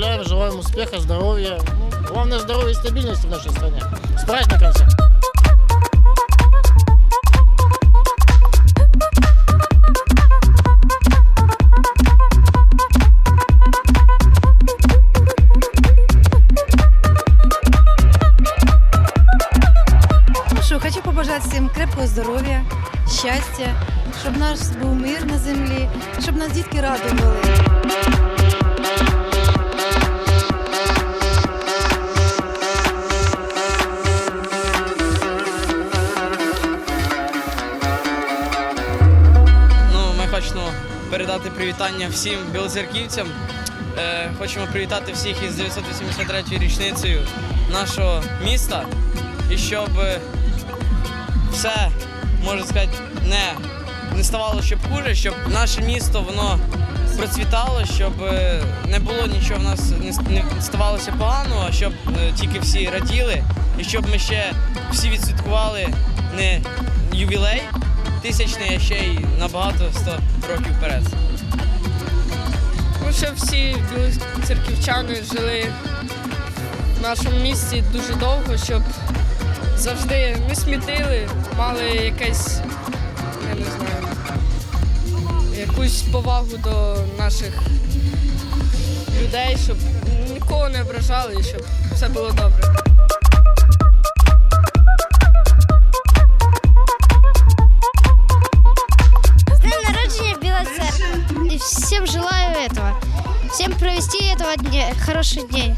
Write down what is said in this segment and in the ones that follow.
поздравляем, желаем успеха, здоровья. Ну, главное, здоровье и стабильности в нашей стране. С праздником всех! Ну хочу побажати всім крепкого здоров'я, щастя, щоб наш був мир на землі, щоб нас дітки радували. Привітання всім білоцерківцям. Е, хочемо привітати всіх із 983 ю річницею нашого міста. І щоб е, все, можна сказати, не, не ставало щоб хуже, щоб наше місто воно процвітало, щоб е, не було нічого в нас не, ставалося поганого, а щоб е, тільки всі раділи, і щоб ми ще всі відсвяткували не ювілей тисячний, а ще й набагато 100 років вперед. Ну, щоб всі церківчани жили в нашому місті дуже довго, щоб завжди не смітили, мали якесь, я не знаю, якусь повагу до наших людей, щоб нікого не ображали щоб все було добре. Провести хороший день.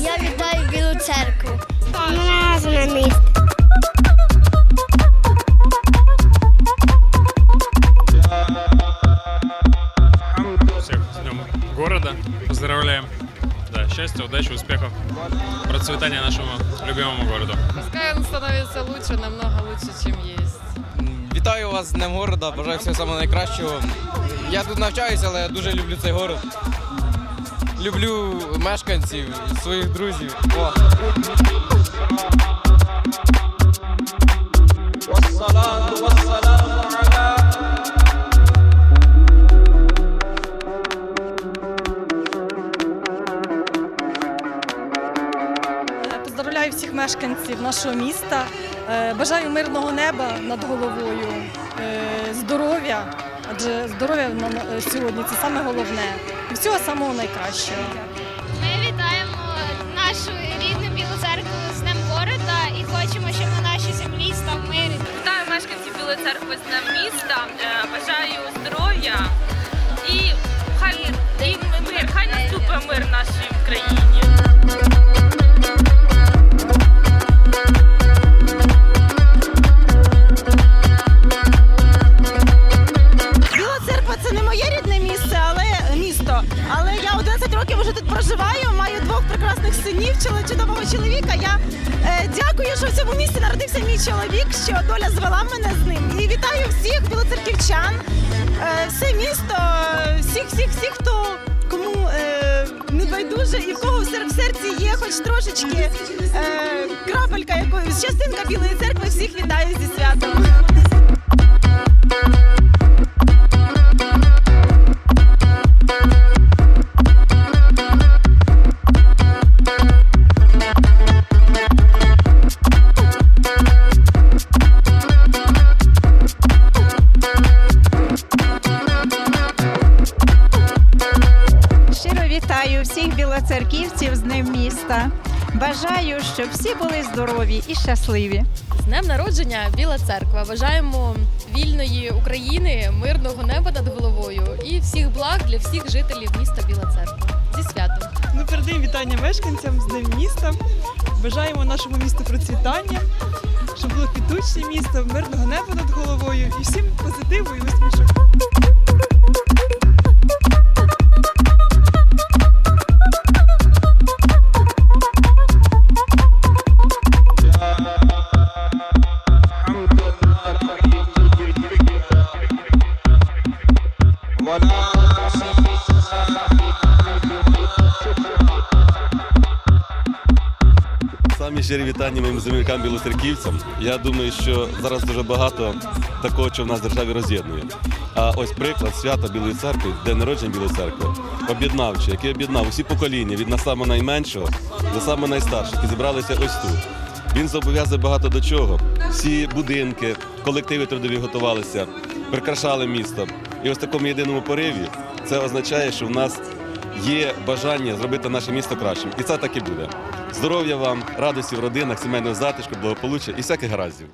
Я вітаю Білу церкву. Разом на місці. всех с Днем города. Поздравляем. Да, счастья, удачи, успехов, процветания нашему любимому городу. Пускай он становится лучше, намного лучше, чем есть. Вітаю вас з Днем города, бажаю всього самого найкращого. Я тут навчаюся, але я дуже люблю цей город. Люблю мешканців, своїх друзів. О. Поздравляю всіх мешканців нашого міста. Е, Бажаю мирного неба над головою, е, здоров'я, адже здоров'я нам е, сьогодні це саме головне. І всього самого найкращого. Ми вітаємо нашу рідну Білу церкву з Днем города і хочемо, щоб на нашій землі став мир. Вітаю мешканців Білої церкви з Днем міста. Але я 11 років вже тут проживаю. Маю двох прекрасних синів, чудового чоловіка. Я е, дякую, що в цьому місті народився мій чоловік, що доля звела мене з ним. І вітаю всіх білоцерківчан, е, все місто, всіх, всіх, всіх, хто кому е, не байдуже і в кого в серці є хоч трошечки е, крапелька якоїсь частинка білої церкви. Всіх вітаю зі святом. З міста. Бажаю, щоб всі були здорові і щасливі. З днем народження Біла церква. Бажаємо вільної України, мирного неба над головою і всіх благ для всіх жителів міста Біла Церква. Зі святом! Ми передаємо вітання мешканцям з Днем міста. Бажаємо нашому місту процвітання, щоб було квітучне місто, мирного неба над головою і всім позитиву і усмішок. Самі щирі вітання моїм землякам білоцерківцям. Я думаю, що зараз дуже багато такого, що в нас в державі роз'єднує. А ось приклад свята Білої церкви, день народження Білої церкви, об'єднавчий, який об'єднав усі покоління від самого найменшого до самого найстарших, які зібралися ось тут. Він зобов'язує багато до чого. Всі будинки, колективи трудові готувалися, прикрашали місто. І ось в такому єдиному пориві це означає, що в нас є бажання зробити наше місто кращим. І це так і буде. Здоров'я вам, радості в родинах, сімейного затишку, благополуччя і всяких гараздів.